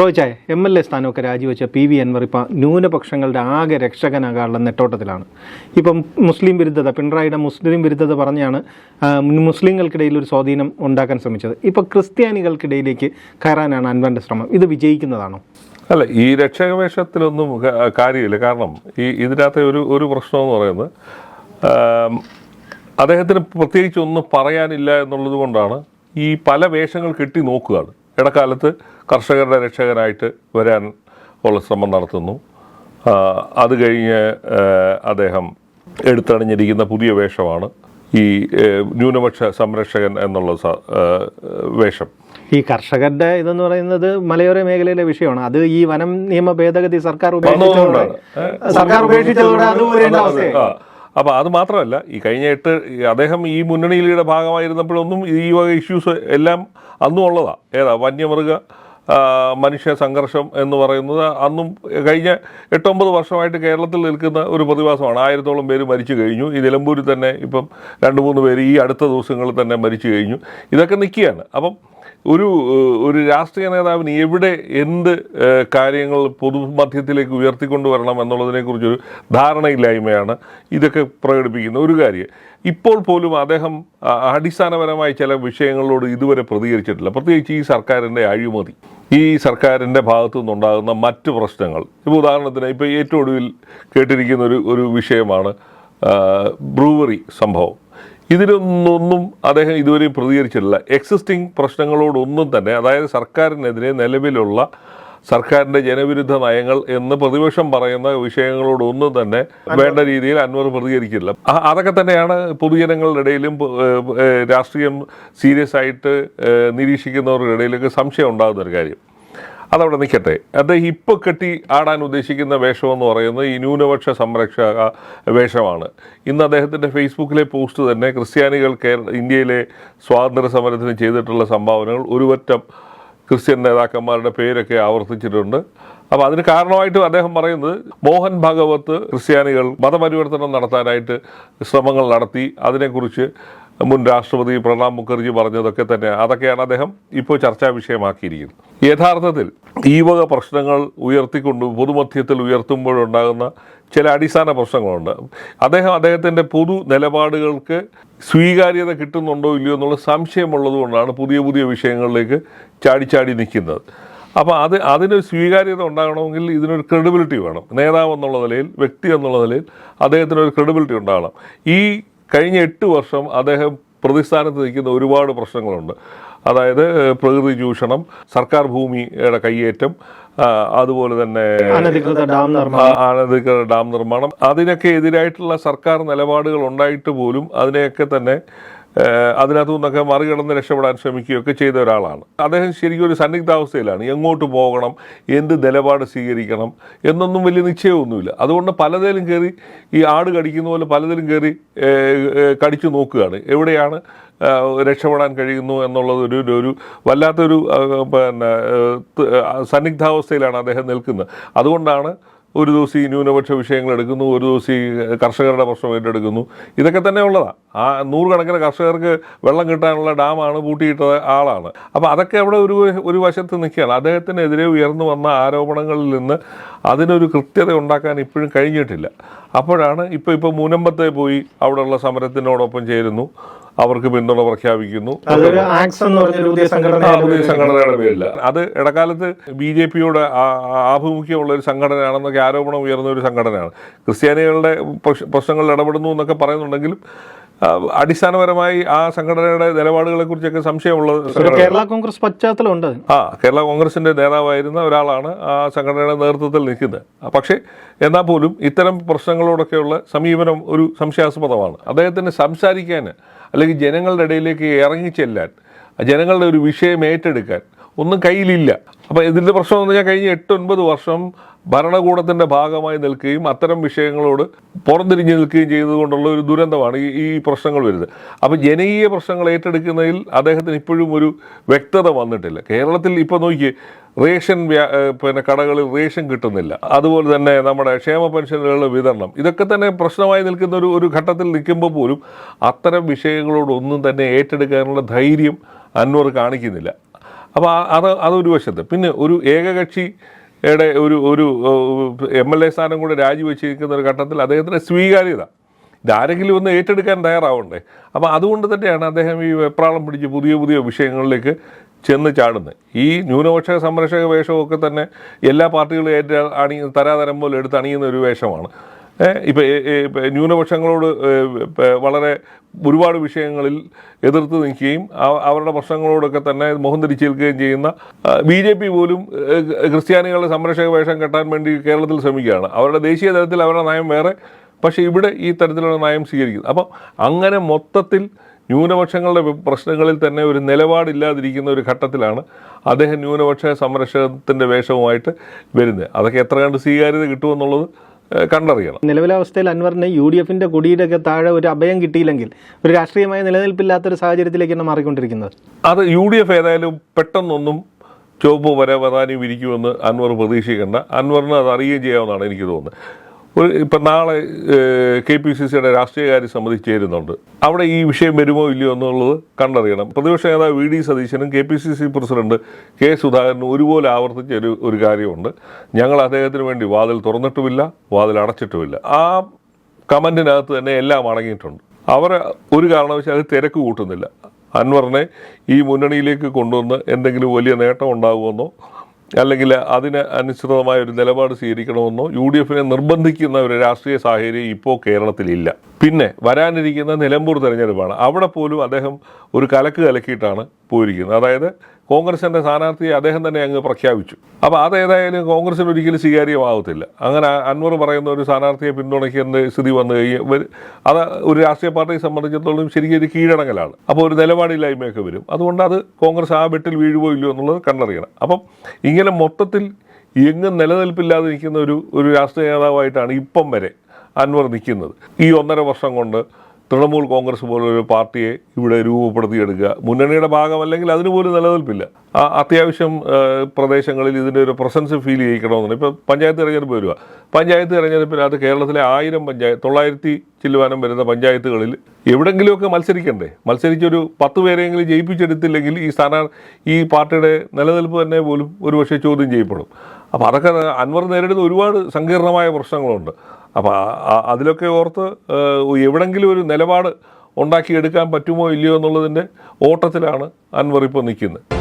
റോയിച്ചായ M L A സ്ഥാനമൊക്കെ രാജിവെച്ച P V Anwar ഇപ്പം ന്യൂനപക്ഷങ്ങളുടെ ആകെ രക്ഷകനാകാനുള്ള നെട്ടോട്ടത്തിലാണ്. ഇപ്പം മുസ്ലിം വിരുദ്ധത പിണറായിയുടെ മുസ്ലിം വിരുദ്ധത പറഞ്ഞാണ് മുസ്ലിങ്ങൾക്കിടയിൽ ഒരു സ്വാധീനം ഉണ്ടാക്കാൻ ശ്രമിച്ചത്. ഇപ്പം ക്രിസ്ത്യാനികൾക്കിടയിലേക്ക് കയറാനാണ് അൻവറിന്റെ ശ്രമം. ഇത് വിജയിക്കുന്നതാണോ? അല്ല ഈ രക്ഷകവേഷത്തിലൊന്നും കാര്യമില്ല. കാരണം ഈ ഇതിനകത്തെ ഒരു ഒരു പ്രശ്നമെന്ന് പറയുന്നത് അദ്ദേഹത്തിന് പ്രത്യേകിച്ച് ഒന്നും പറയാനില്ല എന്നുള്ളത് കൊണ്ടാണ് ഈ പല വേഷങ്ങൾ കെട്ടി നോക്കുകയാണ്. ഇടക്കാലത്ത് കർഷകരുടെ രക്ഷകനായിട്ട് വരാൻ ഉള്ള ശ്രമം നടത്തുന്നു. അത് കഴിഞ്ഞ് അദ്ദേഹം എടുത്തണിഞ്ഞിരിക്കുന്ന പുതിയ വേഷമാണ് ഈ ന്യൂനപക്ഷ സംരക്ഷകൻ എന്നുള്ള വേഷം. ഈ കർഷകന്റെ ഇതെന്ന് പറയുന്നത് മലയോര മേഖലയിലെ വിഷയമാണ്. അത് ഈ വനം നിയമ ഭേദഗതി സർക്കാർ സർക്കാർ ഉപേക്ഷിച്ചതോടെ അത് മാത്രമല്ല ഈ കഴിഞ്ഞ എട്ട് അദ്ദേഹം ഈ മുന്നണിയിലെ ഭാഗമായിരുന്നപ്പോഴൊന്നും ഈ വക ഇഷ്യൂസ് എല്ലാം അന്നും ഉള്ളതാ ഏതാ വന്യമൃഗ മനുഷ്യ സംഘർഷം എന്ന് പറയുന്നത് അന്നും കഴിഞ്ഞ എട്ടൊമ്പത് വർഷമായിട്ട് കേരളത്തിൽ നിൽക്കുന്ന ഒരു പ്രതിഭാസമാണ്. ആയിരത്തോളം പേര് മരിച്ചു കഴിഞ്ഞു. ഈ നിലമ്പൂരിൽ തന്നെ ഇപ്പം രണ്ട് മൂന്ന് പേര് ഈ അടുത്ത ദിവസങ്ങളിൽ തന്നെ മരിച്ചു കഴിഞ്ഞു. ഇതൊക്കെ നിൽക്കുകയാണ്. അപ്പം ഒരു ഒരു രാഷ്ട്രീയ നേതാവിന് എവിടെ എന്ത് കാര്യങ്ങൾ പൊതുമധ്യത്തിലേക്ക് ഉയർത്തിക്കൊണ്ടുവരണം എന്നുള്ളതിനെക്കുറിച്ചൊരു ധാരണയില്ലായ്മയാണ് ഇതൊക്കെ പ്രകടിപ്പിക്കുന്ന ഒരു കാര്യം. ഇപ്പോൾ പോലും അദ്ദേഹം അടിസ്ഥാനപരമായ ചില വിഷയങ്ങളോട് ഇതുവരെ പ്രതികരിച്ചിട്ടില്ല. പ്രത്യേകിച്ച് ഈ സർക്കാരിന്റെ അഴിമതി. ഈ സർക്കാരിന്റെ ഭാഗത്തു നിന്നുണ്ടാകുന്ന മറ്റ് പ്രശ്നങ്ങൾ. ഇപ്പോൾ ഉദാഹരണത്തിന് ഇപ്പോൾ ഏറ്റവും ഒടുവിൽ കേട്ടിരിക്കുന്ന ഒരു ഒരു വിഷയമാണ് ബ്രൂവറി സംഭവം. ഇതിലൊന്നൊന്നും അദ്ദേഹം ഇതുവരെയും പ്രതികരിച്ചിട്ടില്ല. എക്സിസ്റ്റിംഗ് പ്രശ്നങ്ങളോടൊന്നും തന്നെ അതായത് സർക്കാരിനെതിരെ നിലവിലുള്ള സർക്കാരിന്റെ ജനവിരുദ്ധ നയങ്ങൾ എന്ന് പ്രതിപക്ഷം പറയുന്ന വിഷയങ്ങളോടൊന്നും തന്നെ വേണ്ട രീതിയിൽ അൻവർ പ്രതികരിക്കില്ല. അതൊക്കെ തന്നെയാണ് പൊതുജനങ്ങളുടെ ഇടയിലും രാഷ്ട്രീയം സീരിയസ് ആയിട്ട് നിരീക്ഷിക്കുന്നവരുടെ ഇടയിലൊക്കെ സംശയം ഉണ്ടാകുന്ന ഒരു കാര്യം. അതവിടെ നിൽക്കട്ടെ. അദ്ദേഹം ഇപ്പോൾ കെട്ടി ആടാൻ ഉദ്ദേശിക്കുന്ന വേഷം എന്ന് പറയുന്നത് ഈ ന്യൂനപക്ഷ സംരക്ഷക വേഷമാണ്. ഇന്ന് അദ്ദേഹത്തിന്റെ ഫേസ്ബുക്കിലെ പോസ്റ്റ് തന്നെ ക്രിസ്ത്യാനികൾ കേരള ഇന്ത്യയിലെ സ്വാതന്ത്ര്യ സമരത്തിന് ചെയ്തിട്ടുള്ള സംഭാവനകൾ ഒരുപറ്റം ക്രിസ്ത്യൻ നേതാക്കന്മാരുടെ പേരൊക്കെ ആവർത്തിച്ചിട്ടുണ്ട്. അപ്പോൾ അതിന് കാരണമായിട്ട് അദ്ദേഹം പറയുന്നത് മോഹൻ ഭാഗവത്ത് ക്രിസ്ത്യാനികൾ മതപരിവർത്തനം നടത്താനായിട്ട് ശ്രമങ്ങൾ നടത്തി. അതിനെക്കുറിച്ച് മുൻ രാഷ്ട്രപതി പ്രണാബ് മുഖർജി പറഞ്ഞതൊക്കെ തന്നെ അതൊക്കെയാണ് അദ്ദേഹം ഇപ്പോൾ ചർച്ചാ വിഷയമാക്കിയിരിക്കുന്നത്. യഥാർത്ഥത്തിൽ ഈ വക പ്രശ്നങ്ങൾ ഉയർത്തിക്കൊണ്ട് പൊതുമധ്യത്തിൽ ഉയർത്തുമ്പോഴുണ്ടാകുന്ന ചില അടിസ്ഥാന പ്രശ്നങ്ങളുണ്ട്. അദ്ദേഹം അദ്ദേഹത്തിന്റെ പൊതു നിലപാടുകൾക്ക് സ്വീകാര്യത കിട്ടുന്നുണ്ടോ ഇല്ലയോ എന്നുള്ള സംശയമുള്ളതുകൊണ്ടാണ് പുതിയ പുതിയ വിഷയങ്ങളിലേക്ക് ചാടിച്ചാടി നിൽക്കുന്നത്. അപ്പോൾ അത് അതിന് സ്വീകാര്യത ഉണ്ടാകണമെങ്കിൽ ഇതിനൊരു ക്രെഡിബിലിറ്റി വേണം. നേതാവ് എന്നുള്ള നിലയിൽ വ്യക്തി എന്നുള്ള നിലയിൽ അദ്ദേഹത്തിനൊരു ക്രെഡിബിലിറ്റി ഉണ്ടാകണം. ഈ കഴിഞ്ഞ എട്ട് വർഷം അദ്ദേഹം പ്രതിസ്ഥാനത്ത് നിൽക്കുന്ന ഒരുപാട് പ്രശ്നങ്ങളുണ്ട്. അതായത് പ്രകൃതി ചൂഷണം സർക്കാർ ഭൂമിയുടെ കയ്യേറ്റം അതുപോലെ തന്നെ അനധികൃത ഡാം നിർമ്മാണം അനധികൃത ഡാം നിർമ്മാണം. അതിനൊക്കെ എതിരായിട്ടുള്ള സർക്കാർ നിലപാടുകൾ ഉണ്ടായിട്ട് പോലും അതിനെയൊക്കെ തന്നെ അതിനകത്തു നിന്നൊക്കെ മറികടന്ന് രക്ഷപ്പെടാൻ ശ്രമിക്കുകയൊക്കെ ചെയ്ത ഒരാളാണ്. അദ്ദേഹം ശരിക്കും ഒരു സന്നിഗ്ധാവസ്ഥയിലാണ്. എങ്ങോട്ട് പോകണം? എന്ത് നിലപാട് സ്വീകരിക്കണം? എന്നൊന്നും വലിയ നിശ്ചയമൊന്നുമില്ല. അതുകൊണ്ട് പലതിലും കയറി ഈ ആട് കടിക്കുന്ന പോലെ പലതിലും കയറി കടിച്ചു നോക്കുകയാണ്. എവിടെയാണ് രക്ഷപ്പെടാൻ കഴിയുന്നു എന്നുള്ളത് ഒരു ഒരു- വല്ലാത്തൊരു പിന്നെ സന്നിഗ്ധാവസ്ഥയിലാണ് അദ്ദേഹം നിൽക്കുന്നത്. അതുകൊണ്ടാണ് ഒരു ദിവസം ഈ ന്യൂനപക്ഷ വിഷയങ്ങൾ എടുക്കുന്നു ഒരു ദിവസം ഈ കർഷകരുടെ പ്രശ്നം ഏറ്റെടുക്കുന്നു. ഇതൊക്കെ തന്നെ ഉള്ളതാണ് ആ നൂറുകണക്കിന് കർഷകർക്ക് വെള്ളം കിട്ടാനുള്ള ഡാമാണ് പൂട്ടിയിട്ട ആളാണ്. അപ്പോൾ അതൊക്കെ അവിടെ ഒരു ഒരു വശത്ത് നിൽക്കുകയാണ്. അദ്ദേഹത്തിനെതിരെ ഉയർന്നു വന്ന ആരോപണങ്ങളിൽ നിന്ന് അതിനൊരു കൃത്യത ഉണ്ടാക്കാൻ ഇപ്പോഴും കഴിഞ്ഞിട്ടില്ല. അപ്പോഴാണ് ഇപ്പോൾ ഇപ്പോൾ മൂനമ്പത്തെ പോയി അവിടെയുള്ള സമരത്തിനോടൊപ്പം ചേരുന്നു. അവർക്ക് പിന്തുണ പ്രഖ്യാപിക്കുന്നു. പുതിയ സംഘടനയുടെ പേരില്ല അത് ഇടക്കാലത്ത് ബി ജെ പിയുടെ ആഭിമുഖ്യമുള്ള ഒരു സംഘടനയാണെന്നൊക്കെ ആരോപണം ഉയർന്ന ഒരു സംഘടനയാണ്. ക്രിസ്ത്യാനികളുടെ പ്രശ്- പ്രശ്നങ്ങളിൽ ഇടപെടുന്നു എന്നൊക്കെ പറയുന്നുണ്ടെങ്കിലും അടിസ്ഥാനപരമായി ആ സംഘടനയുടെ നിലപാടുകളെ കുറിച്ചൊക്കെ സംശയമുള്ള കേരള കോൺഗ്രസ് പശ്ചാത്തലമുണ്ട്. ആ കേരള കോൺഗ്രസിന്റെ നേതാവായിരുന്ന ഒരാളാണ് ആ സംഘടനയുടെ നേതൃത്വത്തിൽ നിൽക്കുന്നത്. പക്ഷേ എന്നാൽ പോലും ഇത്തരം പ്രശ്നങ്ങളോടൊക്കെയുള്ള സമീപനം ഒരു സംശയാസ്പദമാണ്. അദ്ദേഹത്തിന് സംസാരിക്കാൻ അല്ലെങ്കിൽ ജനങ്ങളുടെ ഇടയിലേക്ക് ഇറങ്ങിച്ചെല്ലാൻ ജനങ്ങളുടെ ഒരു വിഷയം ഏറ്റെടുക്കാൻ ഒന്നും കയ്യിലില്ല. അപ്പോൾ ഇതിന്റെ പ്രശ്നം എന്ന് പറഞ്ഞാൽ കഴിഞ്ഞ എട്ട് ഒൻപത് വർഷം ഭരണകൂടത്തിന്റെ ഭാഗമായി നിൽക്കുകയും അത്തരം വിഷയങ്ങളോട് പുറംതിരിഞ്ഞ് നിൽക്കുകയും ചെയ്തതുകൊണ്ടുള്ള ഒരു ദുരന്തമാണ് ഈ ഈ പ്രശ്നങ്ങൾ വരുന്നത്. അപ്പോൾ ജനകീയ പ്രശ്നങ്ങൾ ഏറ്റെടുക്കുന്നതിൽ അദ്ദേഹത്തിന് ഇപ്പോഴും ഒരു വ്യക്തത വന്നിട്ടില്ല. കേരളത്തിൽ ഇപ്പോൾ നോക്കി റേഷൻ പിന്നെ കടകളിൽ റേഷൻ കിട്ടുന്നില്ല. അതുപോലെ തന്നെ നമ്മുടെ ക്ഷേമ പെൻഷനുകളുടെ വിതരണം. ഇതൊക്കെ തന്നെ പ്രശ്നമായി നിൽക്കുന്ന ഒരു ഒരു ഘട്ടത്തിൽ നിൽക്കുമ്പോൾ പോലും അത്തരം വിഷയങ്ങളോടൊന്നും തന്നെ ഏറ്റെടുക്കാനുള്ള ധൈര്യം അൻവർ കാണിക്കുന്നില്ല. അപ്പോൾ അത് അതൊരു വശത്ത്. പിന്നെ ഒരു ഏകകക്ഷി യുടെ ഒരു ഒരു എം എൽ എ സ്ഥാനം കൂടെ രാജിവെച്ചിരിക്കുന്ന ഒരു ഘട്ടത്തിൽ അദ്ദേഹത്തിന്റെ സ്വീകാര്യത. ഇതാരെങ്കിലും ഒന്ന് ഏറ്റെടുക്കാൻ തയ്യാറാവണ്ടേ? അപ്പോൾ അതുകൊണ്ട് തന്നെയാണ് അദ്ദേഹം ഈ വെപ്രാളം പിടിച്ച് പുതിയ പുതിയ വിഷയങ്ങളിലേക്ക് ചെന്ന് ചാടുന്നത്. ഈ ന്യൂനപക്ഷ സംരക്ഷക വേഷമൊക്കെ തന്നെ എല്ലാ പാർട്ടികളും ഏറ്റ അണി തരാതരം പോലെ എടുത്ത് അണിയുന്ന ഒരു വേഷമാണ്. ഇപ്പം ന്യൂനപക്ഷങ്ങളോട് വളരെ ഒരുപാട് വിഷയങ്ങളിൽ എതിർത്ത് നിൽക്കുകയും അവ- അവരുടെ പ്രശ്നങ്ങളോടൊക്കെ തന്നെ മുഖം തിരിച്ചേൽക്കുകയും ചെയ്യുന്ന ബി ജെ പി പോലും ക്രിസ്ത്യാനികളുടെ സംരക്ഷക വേഷം കെട്ടാൻ വേണ്ടി കേരളത്തിൽ ശ്രമിക്കുകയാണ്. അവരുടെ ദേശീയ തലത്തിൽ അവരുടെ നയം വേറെ പക്ഷേ ഇവിടെ ഈ തരത്തിലുള്ള നയം സ്വീകരിക്കുന്നു. അപ്പം അങ്ങനെ മൊത്തത്തിൽ ന്യൂനപക്ഷങ്ങളുടെ പ്രശ്നങ്ങളിൽ തന്നെ ഒരു നിലപാടില്ലാതിരിക്കുന്ന ഒരു ഘട്ടത്തിലാണ് അദ്ദേഹം ന്യൂനപക്ഷ സംരക്ഷണത്തിന്റെ വേഷവുമായിട്ട് വരുന്നത്. അതൊക്കെ എത്ര കണ്ട് സ്വീകാര്യത കിട്ടുമെന്നുള്ളത് കണ്ടറിയണം. നിലവിലെ അവസ്ഥയിൽ അൻവറിന് യു ഡി എഫിന്റെ കുടിയിലൊക്കെ താഴെ ഒരു അഭയം കിട്ടിയില്ലെങ്കിൽ ഒരു രാഷ്ട്രീയമായ നിലനിൽപ്പില്ലാത്ത ഒരു സാഹചര്യത്തിലേക്കാണ് മാറിക്കൊണ്ടിരിക്കുന്നത്. അത് യു ഡി എഫ് ഏതായാലും പെട്ടെന്നൊന്നും ചുവപ്പ് വരെ വരാനും ഇരിക്കുമെന്ന് അൻവർ പ്രതീക്ഷിക്കേണ്ട. അൻവറിന് അത് അറിയുകയും ചെയ്യാമെന്നാണ് എനിക്ക് തോന്നുന്നത്. ഒരു ഇപ്പം നാളെ കെ പി സി സിയുടെ രാഷ്ട്രീയകാര്യ സമിതി ചേരുന്നുണ്ട്. അവിടെ ഈ വിഷയം വരുമോ ഇല്ലയോ എന്നുള്ളത് കണ്ടറിയണം. പ്രതിപക്ഷ നേതാവ് വി ഡി സതീശനും K P C C president K സുധാകരനും ഒരുപോലെ ആവർത്തിച്ച ഒരു ഒരു കാര്യമുണ്ട്. ഞങ്ങൾ അദ്ദേഹത്തിന് വേണ്ടി വാതിൽ തുറന്നിട്ടുമില്ല വാതിൽ അടച്ചിട്ടുമില്ല. ആ കമന്റിനകത്ത് തന്നെ എല്ലാം അടങ്ങിയിട്ടുണ്ട്. അവർ ഒരു കാരണവശാലും തിരക്ക് കൂട്ടുന്നില്ല. അൻവറിനെ ഈ മുന്നണിയിലേക്ക് കൊണ്ടുവന്ന് എന്തെങ്കിലും വലിയ നേട്ടം ഉണ്ടാകുമെന്നോ അല്ലെങ്കിൽ അതിന് അനുസൃതമായ ഒരു നിലപാട് സ്വീകരിക്കണമെന്നോ യു ഡി എഫിനെ നിർബന്ധിക്കുന്ന ഒരു രാഷ്ട്രീയ സാഹചര്യം ഇപ്പോൾ കേരളത്തിലില്ല. പിന്നെ വരാനിരിക്കുന്ന നിലമ്പൂർ തെരഞ്ഞെടുപ്പാണ്. അവിടെ പോലും അദ്ദേഹം ഒരു കലക്ക് കലക്കിയിട്ടാണ് പോയിരിക്കുന്നത്. അതായത് കോൺഗ്രസിന്റെ സ്ഥാനാർത്ഥിയെ അദ്ദേഹം തന്നെ അങ്ങ് പ്രഖ്യാപിച്ചു. അപ്പോൾ അതേതായാലും കോൺഗ്രസിന് ഒരിക്കലും സ്വീകാര്യമാവത്തില്ല. അങ്ങനെ അൻവർ പറയുന്ന ഒരു സ്ഥാനാർത്ഥിയെ പിന്തുണയ്ക്കുന്ന സ്ഥിതി വന്നു കഴിഞ്ഞാൽ അത് ഒരു രാഷ്ട്രീയ പാർട്ടിയെ സംബന്ധിച്ചിടത്തോളം ശരിക്കും ഒരു കീഴടങ്ങലാണ്. അപ്പോൾ ഒരു നിലപാടില്ലായ്മയൊക്കെ വരും. അതുകൊണ്ട് അത് കോൺഗ്രസ് ആ വെട്ടിൽ വീഴുവോ ഇല്ലയോ എന്നുള്ളത് കണ്ടറിയണം. അപ്പം ഇങ്ങനെ മൊത്തത്തിൽ എങ്ങും നിലനിൽപ്പില്ലാതെ നിൽക്കുന്ന ഒരു ഒരു രാഷ്ട്രീയ നേതാവായിട്ടാണ് ഇപ്പം വരെ അൻവർ നിൽക്കുന്നത്. ഈ ഒന്നര വർഷം കൊണ്ട് തൃണമൂൽ കോൺഗ്രസ് പോലൊരു പാർട്ടിയെ ഇവിടെ രൂപപ്പെടുത്തിയെടുക്കുക. മുന്നണിയുടെ ഭാഗമല്ലെങ്കിൽ അതിന് പോലും നിലനിൽപ്പില്ല. ആ അത്യാവശ്യം പ്രദേശങ്ങളിൽ ഇതിന്റെ ഒരു പ്രസൻസ് ഫീൽ ചെയ്യിക്കണമെന്നുണ്ട്. ഇപ്പോൾ പഞ്ചായത്ത് തിരഞ്ഞെടുപ്പ് വരിക പഞ്ചായത്ത് തിരഞ്ഞെടുപ്പിനകത്ത് കേരളത്തിലെ ആയിരം പഞ്ചായത്ത് തൊള്ളായിരത്തി ചില്ലുവാനം വരുന്ന പഞ്ചായത്തുകളിൽ എവിടെങ്കിലുമൊക്കെ മത്സരിക്കണ്ടേ? മത്സരിച്ചൊരു പത്ത് പേരെങ്കിലും ജയിപ്പിച്ചെടുത്തില്ലെങ്കിൽ ഈ സ്ഥാനാ ഈ പാർട്ടിയുടെ നിലനിൽപ്പ് തന്നെ പോലും ഒരുപക്ഷെ ചോദ്യം ചെയ്യപ്പെടും. അപ്പോൾ അതൊക്കെ അൻവർ നേരിടുന്ന ഒരുപാട് സങ്കീർണമായ പ്രശ്നങ്ങളുണ്ട്. അപ്പോൾ അതിലൊക്കെ ഓർത്ത് എവിടെങ്കിലും ഒരു നിലപാട് ഉണ്ടാക്കിയെടുക്കാൻ പറ്റുമോ ഇല്ലയോ എന്നുള്ളതിന്റെ ഓട്ടത്തിലാണ് അൻവർ ഇപ്പോൾ നിൽക്കുന്നത്.